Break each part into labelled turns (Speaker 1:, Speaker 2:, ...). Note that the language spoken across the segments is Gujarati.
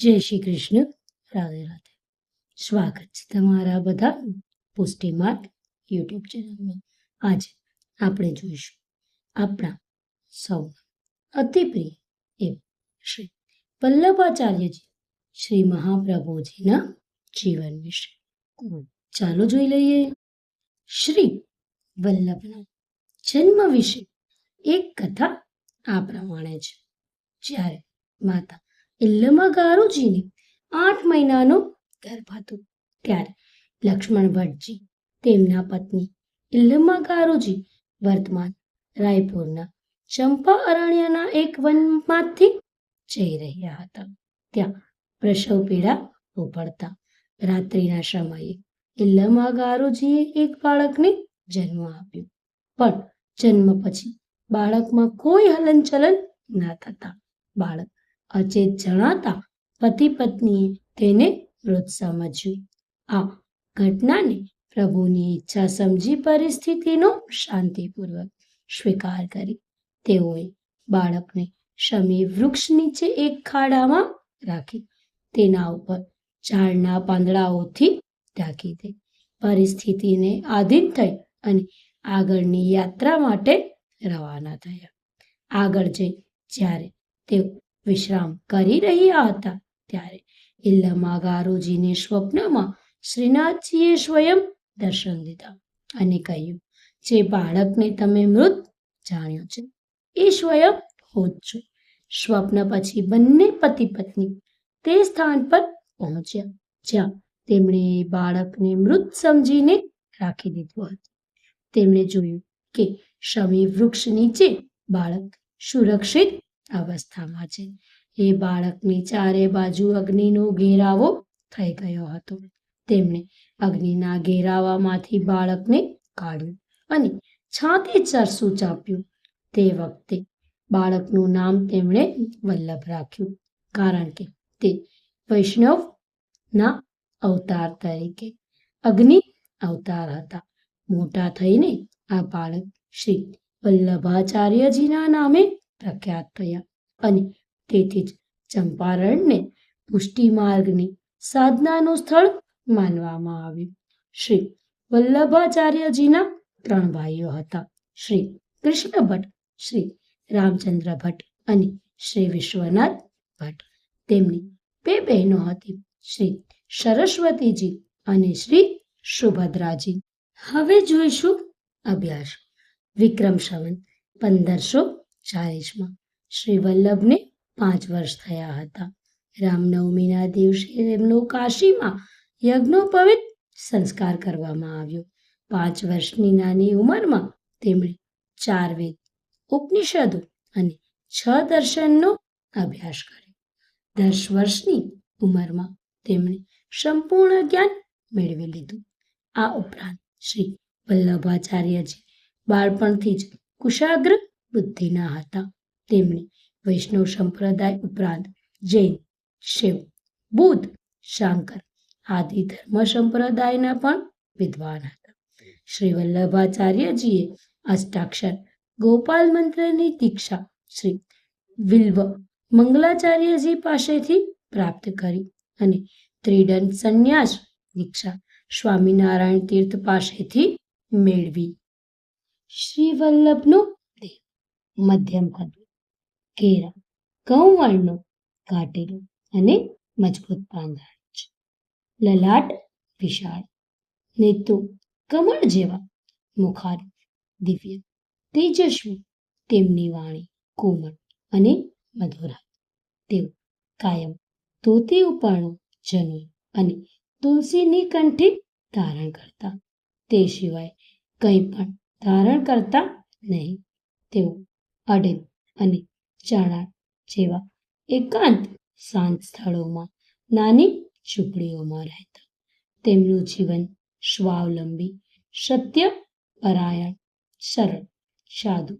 Speaker 1: જય શ્રી કૃષ્ણ. રાધે રાધે. સ્વાગત છે તમારા બધા પુષ્ટિમાર્ગ યુટ્યુબ ચેનલમાં. આજે આપણે જોઈશું આપણા સૌ અતિ પ્રિય શ્રી વલ્લભાચાર્યજી શ્રી મહાપ્રભુજીના જીવન વિશે. ચાલો જોઈ લઈએ. શ્રી વલ્લભના જન્મ વિશે એક કથા આ પ્રમાણે છે. જ્યારે માતા ઇલ્લમા ગારુજીને આઠ મહિનાનો ગર્ભ હતો. ત્યારે લક્ષ્મણ ભટ્ટજી તેમના પત્ની ઇલ્લમા ગારુજી વર્તમાન રાયપુરના ચંપા અરણ્યના એક વનમાંથી જઈ રહ્યા હતા. ત્યાં પ્રસવ પીડા ઉપડતા રાત્રિના સમયે ઇલ્લમા ગારુજીએ એક બાળકને જન્મ આપ્યો. પણ જન્મ પછી બાળકમાં કોઈ હલનચલન ના થતા બાળક અચેત જણાતા પતિ પત્નીએ તેને મૃત સમજ્યું. આ ઘટનાને પ્રભુની ઈચ્છા સમજી પરિસ્થિતિનો શાંતિપૂર્વક સ્વીકાર કરી. તેઓએ બાળકને શમી વૃક્ષ નીચે એક ખાડામાં રાખી તેના ઉપર ઝાડના પાંદડાઓથી ઢાંકી દે. પરિસ્થિતિને આધીન થઈ અને આગળની યાત્રા માટે રવાના થયા. આગળ જઈ જ્યારે તેઓ વિશ્રામ કરી રહ્યા હતા. ત્યારે ઇલ્લમા ગારુજીને સ્વપ્નમાં શ્રીનાથજીએ સ્વયં દર્શન દીધા અને કહ્યું, જે બાળકને તમે મૃત જાણ્યો છે, એ સ્વયં હું જ. સ્વપ્ન પછી બંને પતિ પત્ની તે સ્થાન પર પહોંચ્યા, જ્યાં તેમણે બાળકને મૃત સમજીને રાખી દીધું હતું. તેમણે જોયું કે શમી વૃક્ષ નીચે બાળક સુરક્ષિત અવસ્થામાં છે. એ બાળકની ચારે બાજુ અગ્નિનો ઘેરાવો થઈ ગયો હતો. તેમણે અગ્નિના ઘેરાવામાંથી બાળકને કાઢ્યું અને છાતે ચરસું ચાપ્યું. તે વખતે બાળકનું નામ તેમણે વલ્લભ રાખ્યું કારણ કે તે વૈષ્ણવના અવતાર તરીકે અગ્નિ અવતાર હતા. મોટા થઈને આ બાળક શ્રી વલ્લભાચાર્યજીના નામે પ્રખ્યાત થયા. અને તેથી જ ચંપારણને પુષ્ટિ માર્ગની સાધનાનું સ્થળ માનવામાં આવ્યું. શ્રી વલ્લભાચાર્યજીના ત્રણ ભાઈઓ હતા. શ્રી કૃષ્ણ ભટ્ટ, શ્રી રામચંદ્ર ભટ્ટ અને શ્રી વિશ્વનાથ ભટ્ટ. તેમની બે બહેનો હતી. શ્રી સરસ્વતીજી અને શ્રી સુભદ્રાજી. હવે જોઈશું અભ્યાસ. વિક્રમ સંવંત પંદરસો ચાલીસમાં. શ્રી વલ્લભને પાંચ વર્ષ થયા હતા. રામનવમીના દિવસે તેમનો કાશીમાં યજ્ઞોપવિત સંસ્કાર કરવામાં આવ્યો. પાંચ વર્ષની નાની ઉંમરમાં તેમણે ચાર વેદ, ઉપનિષદો અને છ દર્શનનો અભ્યાસ કર્યો. દસ વર્ષની ઉંમરમાં તેમણે સંપૂર્ણ જ્ઞાન મેળવી લીધું. આ ઉપરાંત શ્રી વલ્લભાચાર્યજી બાળપણથી જ કુશાગ્ર બુદ્ધિના હતા. તેમણે વૈષ્ણવ સંપ્રદાય ઉપરાંત જૈન, શિવ, બુદ્ધ, શાંકર આદિ ધર્મ સંપ્રદાયના પણ વિદ્વાન હતા. શ્રી વલ્લભાચાર્યજીએ અષ્ટાક્ષર ગોપાલ મંત્રની દીક્ષા શ્રી વિલ્વ મંગલાચાર્યજી પાસેથી પ્રાપ્ત કરી અને ત્રિદંડ સંન્યાસ દીક્ષા સ્વામિનારાયણ તીર્થ પાસેથી મેળવી. શ્રી વલ્લભનો મધ્યમ કદ ઘેરા ઘઉં વર્ણનો કાટેલો અને મજબૂત પાંદડા છે લલાટ, વિશાળ, નેતુ, કમળ જેવા મુખાર, દિવ્ય, તેજસ્વી, તેમની વાણી, કોમળ અને મધુર તેઓ કાયમ ધોતી ઉપરનો જનોઈ અને તુલસીની કંઠી ધારણ કરતા. તે સિવાય કંઈ પણ ધારણ કરતા નહીં. તેઓ અડેલ અને ચાણા જેવા એકાંત શાંત સ્થળોમાં નાની ઝૂંપડીઓમાં રહેતા. તેમનું જીવન સ્વાવલંબી, સત્ય, પરાયણ, સરળ સાધુ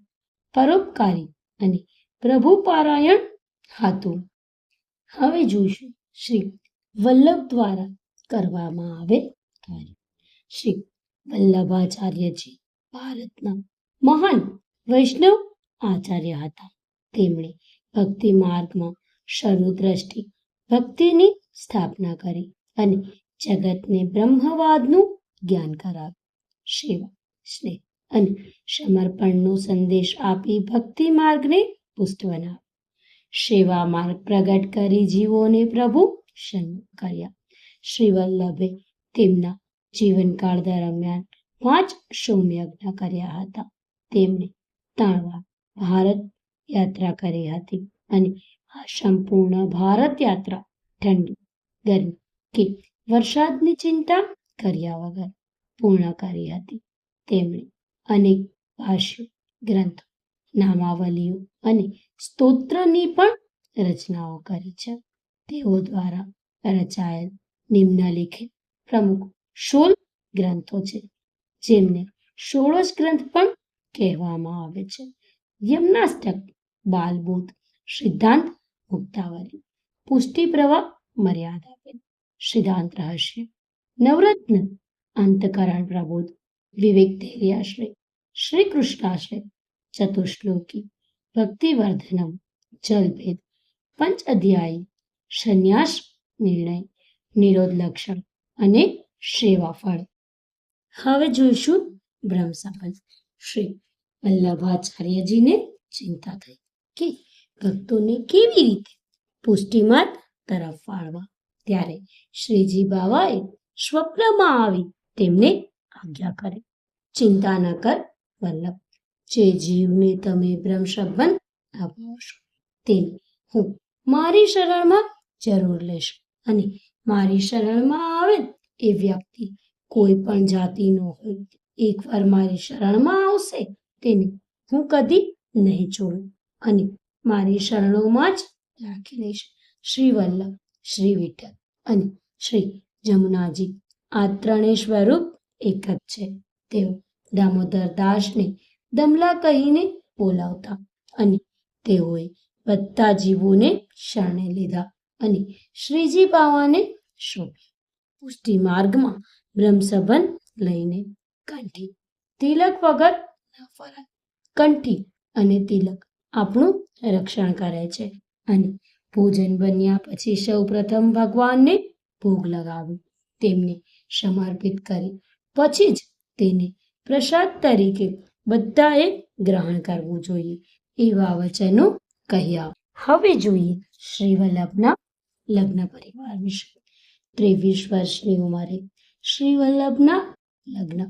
Speaker 1: પરોપકારી અને પ્રભુ પારાયણ હતું. હવે જોઈશું શ્રી વલ્લભ દ્વારા કરવામાં આવે કાર્ય. શ્રી વલ્લભાચાર્યજી ભારતના મહાન વૈષ્ણવ આચાર્ય હતા. તેમણે ભક્તિ માર્ગમાં સર્વદ્રષ્ટિ ભક્તિની સ્થાપના કરી અને જગતને બ્રહ્મવાદનું જ્ઞાન કરાવ્યું. સેવા, સ્નેહ અને સમર્પણનો સંદેશ આપી ભક્તિ માર્ગને પુષ્ટ બનાવ્યો. સેવા માર્ગ પ્રગટ કરી જીવોને પ્રભુ સન્મુખ કર્યા. શ્રી વલ્લભે તેમના જીવનકાળ દરમિયાન પાંચ સૌમ્યજ્ઞ કર્યા હતા. તેમણે તાણવા, ભારત યાત્રા કરી હતી અને આ સંપૂર્ણ ભારત યાત્રા ઠંડી, ગરમી કે વરસાદની ચિંતા કર્યા વગર પૂર્ણ કરી હતી. તેમણે અનેક ભાષ્યો, ગ્રંથો, નામાવલીઓ અને સ્તોત્રની પણ રચનાઓ કરી છે. તેઓ દ્વારા રચાયેલ નિમ્નલિખિત પ્રમુખ સોળ ગ્રંથો છે, જેમને ષોડશ ગ્રંથ પણ કહેવામાં આવે છે. યમનાષ્ટક બાલબોધ સિદ્ધાંત મુક્તાવલી પુષ્ટિ પ્રવાહ મર્યાદાબેન સિદ્ધાંત રહસ્ય. નવરત્ન અંતકરણ પ્રબોધ. વિવેક ધૈર્યાશ્રય. શ્રી કૃષ્ણાશ્રય ચતુશ્લોકી. ભક્તિવર્ધનમ. જલભેદ. પંચ અધ્યાયી. સંન્યાસ નિર્ણય. નિરોધ લક્ષણ અને સેવા ફળ હવે જોઈશું બ્રહ્મ શ્રી વલ્લભાચાર્યજીને ચિંતા થઈ. કે ભક્તોને કેવી રીતે પુષ્ટિમાર્ગ તરફ વાળવા? ત્યારે શ્રીજી બાવાએ સ્વપ્નમાં આવી તેમને આજ્ઞા કરી. ચિંતા ન કર વલ્લભ, જે જીવને તમે બ્રહ્મ સંબંધ અપાવશો તેને હું મારી શરણમાં જરૂર લેશ અને મારી શરણમાં આવે એ વ્યક્તિ કોઈ પણ જાતિનો હોય. એકવાર મારી શરણમાં આવશે, તેને હું કદી નહીં છોડું. અને મારી શરણોમાં જ રાખી લઈશ. શ્રી વલ્લભ, શ્રી વિઠ્ઠલ અને શ્રી જમુનાજી આ ત્રણેય સ્વરૂપ એક જ છે. તેઓ દામોદર દાસને દમલા કહીને બોલાવતા અને તેઓએ બધા જીવોને શરણે લીધા અને શ્રીજી બાવાને શોભ્યા. પુષ્ટિ માર્ગમાં બ્રહ્મસંબંધ લઈને કંઠી, તિલક વગર ન ફરાય. કંઠી અને તિલક આપણું રક્ષણ કરે છે. અને ભોજન બન્યા પછી સૌ પ્રથમ ભગવાનને ભોગ લગાવ્યું તેમને સમર્પિત કરી પછી જ તેને પ્રસાદ તરીકે બધાએ ગ્રહણ કરવું જોઈએ એવા વચનો કહ્યા. હવે જોઈએ શ્રી વલ્લભના લગ્ન પરિવાર વિશે. ત્રેવીસ વર્ષની ઉંમરે શ્રી વલ્લભના લગ્ન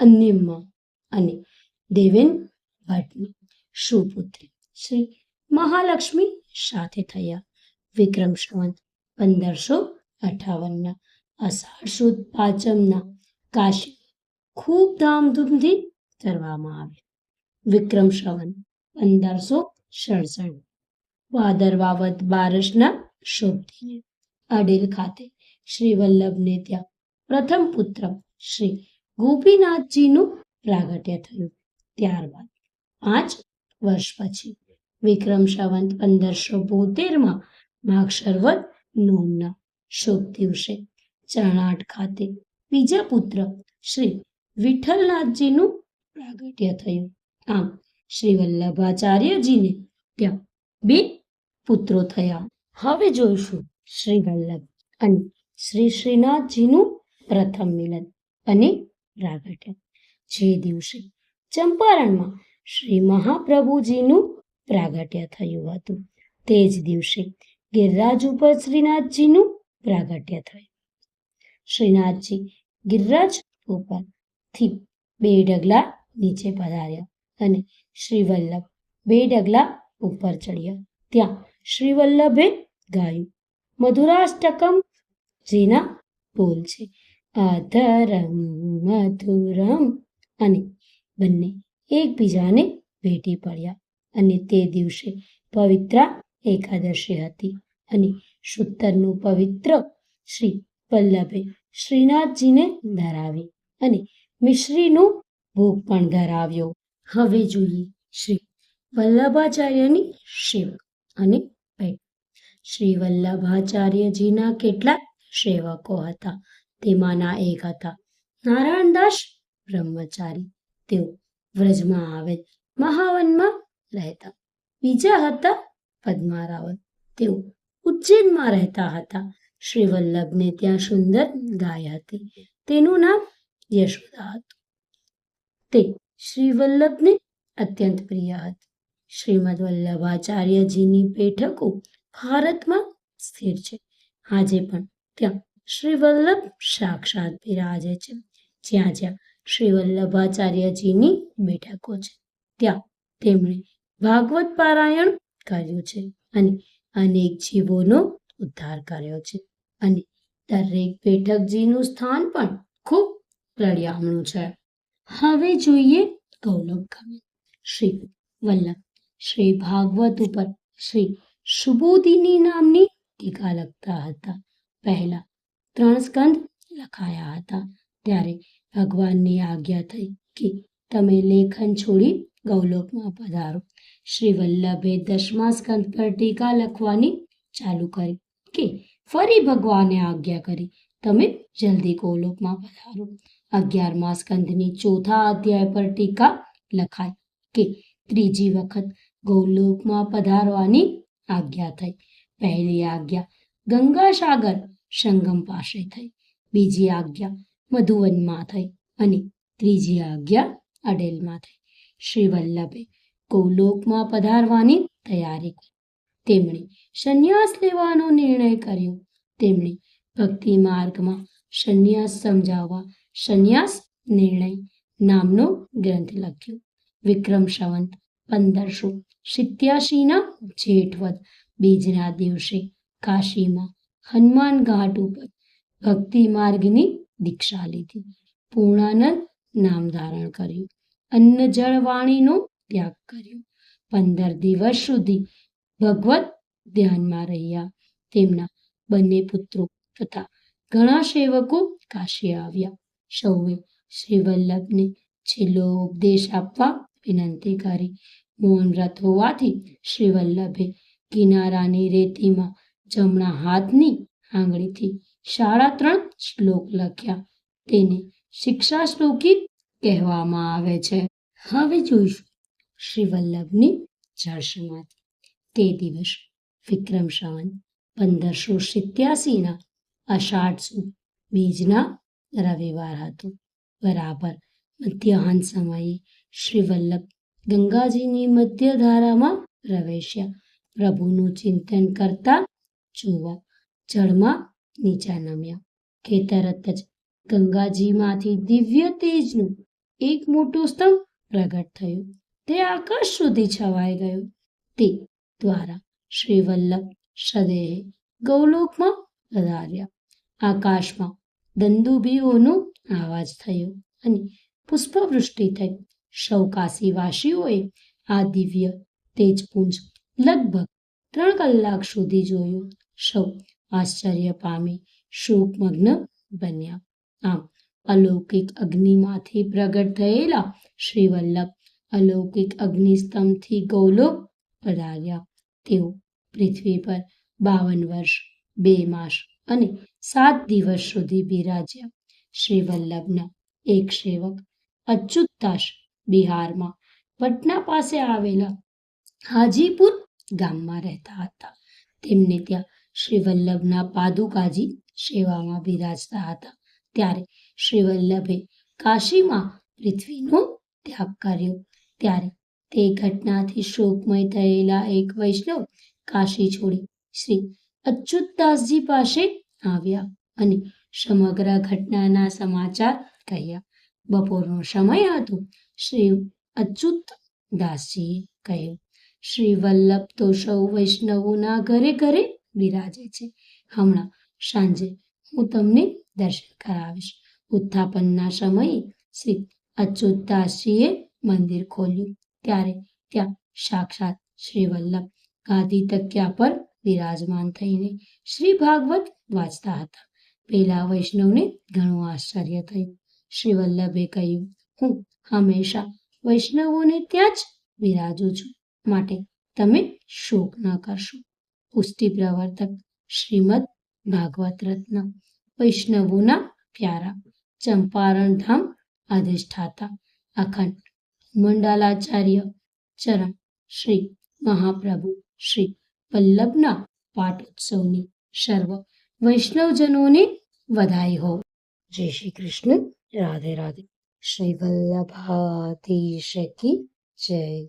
Speaker 1: અન્યમાં અને દેવેન ભટ્ટની સુપુત્રી શ્રી મહાલક્ષ્મી સાથે થયા. વિક્રમ સંવંત પંદરસો અઠાવનના અષાઢ સુદ પાંચમના કાશી ખૂબ ધામધૂમથી કરવામાં આવ્યા. વિક્રમ શ્રવણ પંદરસો સડસઠ ભાદરવાવત બારસના શુભ દિને અડેલ ખાતે શ્રી વલ્લભને ત્યાં પ્રથમ પુત્ર શ્રી ગોપીનાથજીનું પ્રાગટ્ય થયું. ત્યારબાદ પાંચ વર્ષ પછી. વિક્રમ સંવંત પંદરસો બોતેરમાં માગશરવદ નોમના શુભ દિવસે ચરણાટ ખાતે બીજા પુત્ર શ્રી વિઠ્ઠલનાથજીનું પ્રાગટ્ય થયું. આમ શ્રી વલ્લભાચાર્યજીને ત્યાં બે પુત્રો થયા. હવે જોઈશું શ્રી વલ્લભ અને શ્રી શ્રીનાથજીનું પ્રથમ મિલન અને પ્રાગટ્ય. જે દિવસે ચંપારણમાં શ્રી મહાપ્રભુજીનું પ્રાગટ્ય થયું હતું. તે જ દિવસે ગિરરાજ ઉપર શ્રીનાથજીનું પ્રાગટ્ય થયું. શ્રીનાથજી ગિરરાજ ઉપરથી બે ડગલા નીચે પધાર્યા અને શ્રી વલ્લભ બે ડગલા ઉપર ચડ્યા. ત્યાં શ્રી વલ્લભે ગાયું, મધુરાષ્ટકમ જેના બોલ છે અધરમ મધુરમ અને બંને એકબીજાને ભેટી પડ્યા અને તે દિવસે પવિત્રા એકાદશી હતી અને સૂતરનું પવિત્ર શ્રી વલ્લભે શ્રીનાથજીને ધરાવી અને મિશ્રીનું ભોગ પણ ધરાવ્યો. હવે જોઈએ શ્રી વલ્લભાચાર્યની સેવક અને ભેટ. શ્રી વલ્લભાચાર્યજીના કેટલાક સેવકો હતા. તેમાંના એક હતા નારાયણદાસ બ્રહ્મચારી. તેઓ વ્રજમાં આવેલ મહાવનમાં રહેતા. બીજા હતા પદ્મારાવત તેઓ ઉજ્જૈનમાં રહેતા હતા. શ્રી વલ્લભને ત્યાં સુંદર ગાય હતી. તેનું નામ યશોદા હતું. તે શ્રી વલ્લભને અત્યંત પ્રિય હતી. શ્રીમદ વલ્લભાચાર્યજીની બેઠકો ભારતમાં સ્થિર છે. આજે પણ ત્યાં શ્રી વલ્લભ સાક્ષાત બિરાજે છે. જ્યાં જ્યાં શ્રી વલ્લભાચાર્યજીની બેઠકો છે. ત્યાં તેમણે ભાગવત પારાયણ કર્યું છે અને અનેક જીવોનો ઉદ્ધાર કર્યો છે અને દરેક બેઠકજીનું સ્થાન પણ ખૂબ રળિયામણું છે. હવે જોઈએ ગામે શ્રી વલ્લભ શ્રી ભાગવત ઉપર શ્રી સુબોધિની નામની ટીકા લખતા હતા. પહેલા ત્રણ સ્કંદ લખાયા હતા. ત્યારે ભગવાનની આજ્ઞા થઈ કે તમે લેખન છોડી ગૌલોકમાં પધારો. શ્રી વલ્લભે દસમા સ્કંદ પર ટીકા લખવાની ચાલુ કરી કે ફરી ભગવાને આજ્ઞા કરી. તમે જલ્દી ગૌલોકમાં પધારો. અગિયારમા સ્કંદની ચોથા અધ્યાય પર ટીકા લખાય કે ત્રીજી વખત ગૌલોકમાં પધારવાની આજ્ઞા થઈ. પહેલી આજ્ઞા ગંગા સાગર સંગમ પાસે થઈ. બીજી આજ્ઞા મધુવનમાં થઈ અને ત્રીજી આજ્ઞા અડેલમાં થઈ. શ્રી વલ્લભે ગૌલોકમાં પધારવાની તૈયારી કરી. તેમણે સંન્યાસ લેવાનો નિર્ણય કર્યો. તેમણે ભક્તિ માર્ગમાં સંન્યાસ સમજાવવા સંન્યાસ નિર્ણય નામનો ગ્રંથ લખ્યો. વિક્રમ સંવંત પંદરસો સિત્યાસીના જેઠવદ બીજના દિવસે કાશીમાં હનુમાન ઘાટ ઉપર ભક્તિ માર્ગની દીક્ષા લીધી. પૂર્ણાનંદ નામ ધારણ કર્યું. અન્ન જળ વાણીનો ત્યાગ કર્યો. પંદર દિવસ સુધી ભગવત ધ્યાનમાં રહ્યા. તેમના બંને પુત્રો તથા ઘણા સેવકો કાશી આવ્યા. સૌએ શ્રી વલ્લભને છેલ્લો ઉપદેશ આપવા વિનંતી કરી. મૌન વ્રત હોવાથી શ્રી વલ્લભે કિનારાની રેતીમાં જમણા હાથની આંગળીથી સાડા ત્રણ શ્લોક લખ્યા. તેને શિક્ષા શ્લોકી કહેવામાં આવે છે. હવે જોઈશું શ્રી વલ્લભની જળ તે દિવસ વિક્રમ સંવંત પંદરસો સિત્યાસીના અષાઢ બીજના રવિવાર હતો. બરાબર મધ્યાહન સમયે શ્રી વલ્લભ ગંગાજીની મધ્યધારામાં પ્રવેશ્યા. પ્રભુનું ચિંતન કરતા જોવા જળમાં નીચા નમ્યા કે તરત જ ગંગાજીમાંથી દિવ્ય તેજનું એક મોટું સ્તંભ પ્રગટ થયું. તે આકાશ સુધી છવાઈ ગયું. તે દ્વારા શ્રી વલ્લભ સદેહે ગૌલોકમાં પધાર્યા. આકાશમાં દંદુભીઓનો આવાજ થયો અને પુષ્પવૃષ્ટિ થઈ. સૌ કાશીવાસીઓએ આ દિવ્ય તેજપુંજ લગભગ ત્રણ કલાક સુધી જોયું. સૌ આશ્ચર્ય પામી શોકમગ્ન બન્યા. આમ, અલૌકિક અગ્નિમાંથી પ્રગટ થયેલા શ્રી વલ્લભ અલૌકિક અગ્નિસ્તંભથી ગૌલોક પધાર્યા. તેઓ પૃથ્વી પર બાવન વર્ષ, બે માસ અને સાત દિવસ સુધી બિરાજ્યા. શ્રી વલ્લભના એક સેવક અચ્યુતદાસ બિહારમાં પટના પાસે આવેલા હાજીપુર ગામમાં રહેતા હતા. તેમને ત્યાં શ્રી વલ્લભના પાદુકાજી સેવામાં બિરાજતા હતા. ત્યારે શ્રી વલ્લભે કાશીમાં પૃથ્વીનો ત્યાગ કર્યો. ત્યારે તે ઘટનાથી શોકમય થયેલા એક વૈષ્ણવ કાશી છોડી શ્રી અચ્યુતદાસજી પાસે આવ્યા અને સમગ્ર ઘટનાના સમાચાર કહ્યા. બપોરનો સમય હતો, શ્રી અચ્યુત દાસજીએ કહ્યું. શ્રી વલ્લભ તો સૌ વૈષ્ણવોના ઘરે ઘરે બિરાજે છે. હમણાં સાંજે હું તમને દર્શન કરાવીશ. ઉત્થાપનના સમયે શ્રી અચ્યુતદાસજીએ મંદિર ખોલ્યું. ત્યારે ત્યાં સાક્ષાત શ્રી વલ્લભ ગાદી તક્યા પર વિરાજમાન થઈને શ્રી ભાગવત વાંચતા હતા. પેલા વૈષ્ણવને ઘણું આશ્ચર્ય થયું. શ્રી વલ્લભે કહ્યું, હું હંમેશા વૈષ્ણવોને ત્યાં જ બિરાજું છું. માટે તમે શોક ન કરશો. પુષ્ટિ પ્રવર્તક શ્રીમદ ભાગવત રત્ન. વૈષ્ણવોના પ્યારા. ચંપારણ ધામ અધિષ્ઠાતા. અખંડ. મંડાલાચાર્ય ચરણ. શ્રી મહાપ્રભુ. શ્રી વલ્લભના પાટોત્સવની સર્વ વૈષ્ણવજનોને વધાઈ હો. જય શ્રી કૃષ્ણ. રાધે રાધે. શ્રી વલ્લભાતી શકી જય.